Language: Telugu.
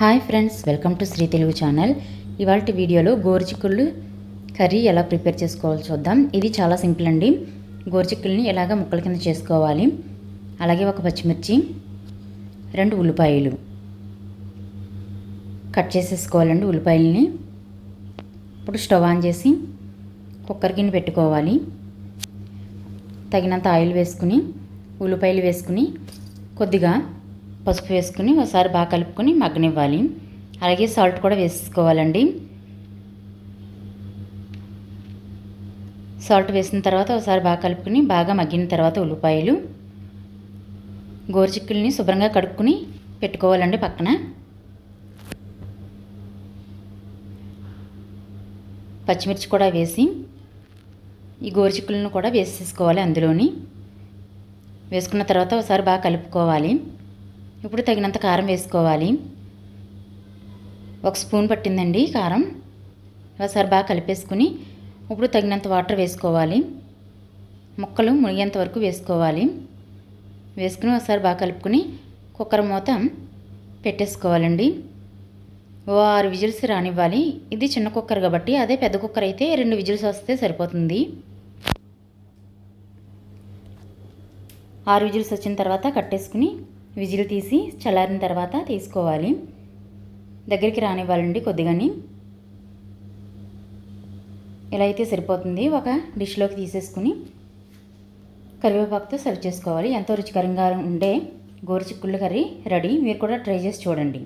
Hi friends welcome to Sri Telugu channel. ఇవాళ వీడియోలో గోరుచిక్కుళ్ళు కర్రీ ఎలా ప్రిపేర్ చేసుకోవాలో చూద్దాం. ఇది చాలా సింపుల్ అండి. గోరుచిక్కుల్ని ఎలాగ ముక్కల కింద చేసుకోవాలి. అలాగే ఒక పచ్చిమిర్చి రెండు ఉల్లిపాయలు కట్ చేసేసుకోవాలండి ఉల్లిపాయలని. ఇప్పుడు స్టవ్ ఆన్ చేసి కుక్కర్ గిన్నె పెట్టుకోవాలి. తగినంత ఆయిల్ వేసుకుని ఉల్లిపాయలు వేసుకుని కొద్దిగా పసుపు వేసుకుని ఒకసారి బాగా కలుపుకొని మగ్గనివ్వాలి. అలాగే సాల్ట్ కూడా వేసుకోవాలండి. సాల్ట్ వేసిన తర్వాత ఒకసారి బాగా కలుపుకొని బాగా మగ్గిన తర్వాత ఉల్లిపాయలు. గోరుచిక్కుల్ని శుభ్రంగా కడుక్కుని పెట్టుకోవాలండి పక్కన. పచ్చిమిర్చి కూడా వేసి ఈ గోరుచిక్కులను కూడా వేసేసుకోవాలి అందులోని. వేసుకున్న తర్వాత ఒకసారి బాగా కలుపుకోవాలి. ఇప్పుడు తగినంత కారం వేసుకోవాలి. ఒక స్పూన్ పట్టిందండి కారం. ఒకసారి బాగా కలిపేసుకుని ఇప్పుడు తగినంత వాటర్ వేసుకోవాలి. ముక్కలు మునిగేంత వరకు వేసుకోవాలి. వేసుకుని ఒకసారి బాగా కలుపుకొని కుక్కర్ మూత పెట్టేసుకోవాలండి. ఓ ఆరు విజిల్స్ రానివ్వాలి. ఇది చిన్న కుక్కర్ కాబట్టి అదే పెద్ద కుక్కర్ అయితే రెండు విజిల్స్ వస్తే సరిపోతుంది. ఆరు విజిల్స్ వచ్చిన తర్వాత కట్టేసుకుని విజిల్ తీసి చల్లారిన తర్వాత తీసుకోవాలి. దగ్గరికి రానివ్వాలండి కొద్దిగాని. ఇలా అయితే సరిపోతుంది. ఒక డిష్లోకి తీసేసుకుని కరివేపాకుతో సర్వ్ చేసుకోవాలి. ఎంతో రుచికరంగా ఉండే గోరుచిక్కుళ్ళు కర్రీ రెడీ. మీరు కూడా ట్రై చేసి చూడండి.